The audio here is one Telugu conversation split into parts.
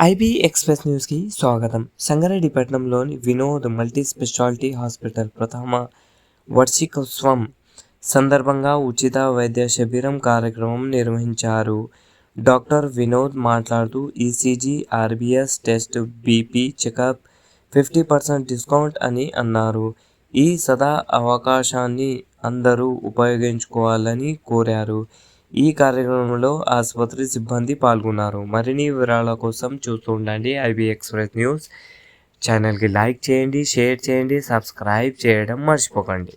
ఐబీ ఎక్స్ప్రెస్ న్యూస్కి స్వాగతం. సంగారెడ్డిపట్నంలోని వినోద్ మల్టీ స్పెషాలిటీ హాస్పిటల్ ప్రథమ వార్షికోత్సవం సందర్భంగా ఉచిత వైద్య శిబిరం కార్యక్రమం నిర్వహించారు. డాక్టర్ వినోద్ మాట్లాడుతూ ECG RBS test BP checkup fifty percent discount అని అన్నారు. ఈ సదా అవకాశాన్ని అందరూ ఉపయోగించుకోవాలని కోరారు. ఈ కార్యక్రమంలో ఆసుపత్రి సిబ్బంది పాల్గొన్నారు. మరిన్ని వివరాల కోసం చూస్తూ ఉండండి ఐబీ ఎక్స్ప్రెస్ న్యూస్. ఛానల్కి లైక్ చేయండి షేర్ చేయండి సబ్స్క్రైబ్ చేయడం మర్చిపోకండి.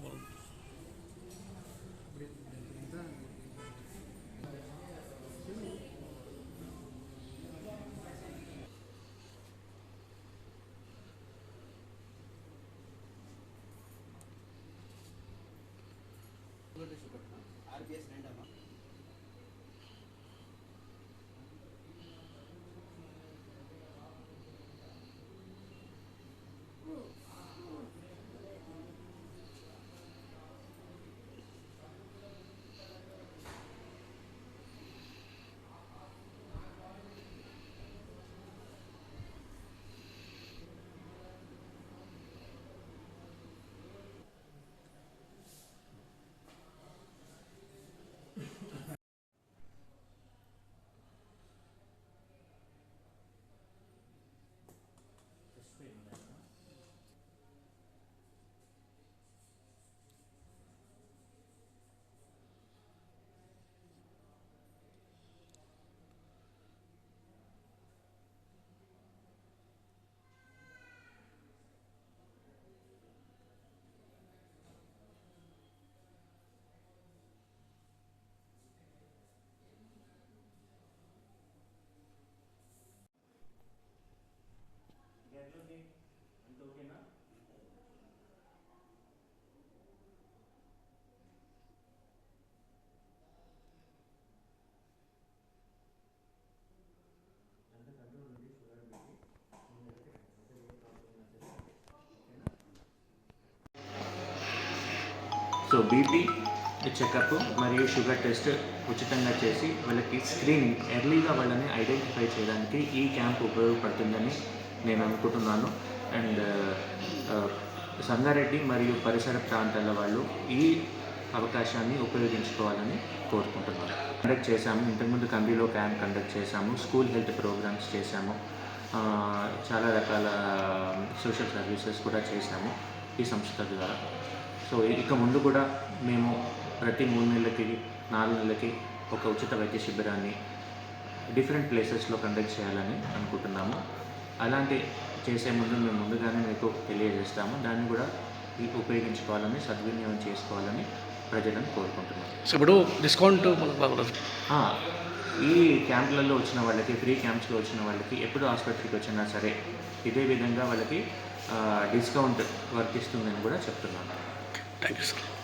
bulundu. సో బీపీ చెకప్ మరియు షుగర్ టెస్ట్ ఉచితంగా చేసి వాళ్ళకి స్క్రీనింగ్ ఎర్లీగా వాళ్ళని ఐడెంటిఫై చేయడానికి ఈ క్యాంప్ ఉపయోగపడుతుందని నేను అనుకుంటున్నాను. అండ్ uh, uh, సంగారెడ్డి మరియు పరిసర ప్రాంతాల వాళ్ళు ఈ అవకాశాన్ని ఉపయోగించుకోవాలని కోరుకుంటున్నాను కండక్ట్ చేశాము. ఇంతకుముందు కంబీలో క్యాంప్ కండక్ట్ చేశాము. స్కూల్ హెల్త్ ప్రోగ్రామ్స్ చేశాము. చాలా రకాల um, సోషల్ సర్వీసెస్ కూడా చేశాము ఈ సంస్థ ద్వారా. సో ఇక ముందు కూడా మేము ప్రతి మూడు నెలలకి నాలుగు నెలలకి ఒక ఉచిత వైద్య శిబిరాన్ని డిఫరెంట్ ప్లేసెస్లో కండక్ట్ చేయాలని అనుకుంటున్నాము. అలాంటి చేసే ముందు మేము ముందుగానే మీకు తెలియజేస్తాము. దాన్ని కూడా ఉపయోగించుకోవాలని సద్వినియోగం చేసుకోవాలని ప్రజలను కోరుకుంటున్నాము. సో ఇప్పుడు డిస్కౌంట్ ఈ క్యాంపులలో వచ్చిన వాళ్ళకి ఫ్రీ క్యాంప్స్లో వచ్చిన వాళ్ళకి ఎప్పుడు ఆసుపత్రికి వచ్చినా సరే ఇదే విధంగా వాళ్ళకి డిస్కౌంట్ వర్తిస్తుందని కూడా చెప్తున్నాను. Thank you.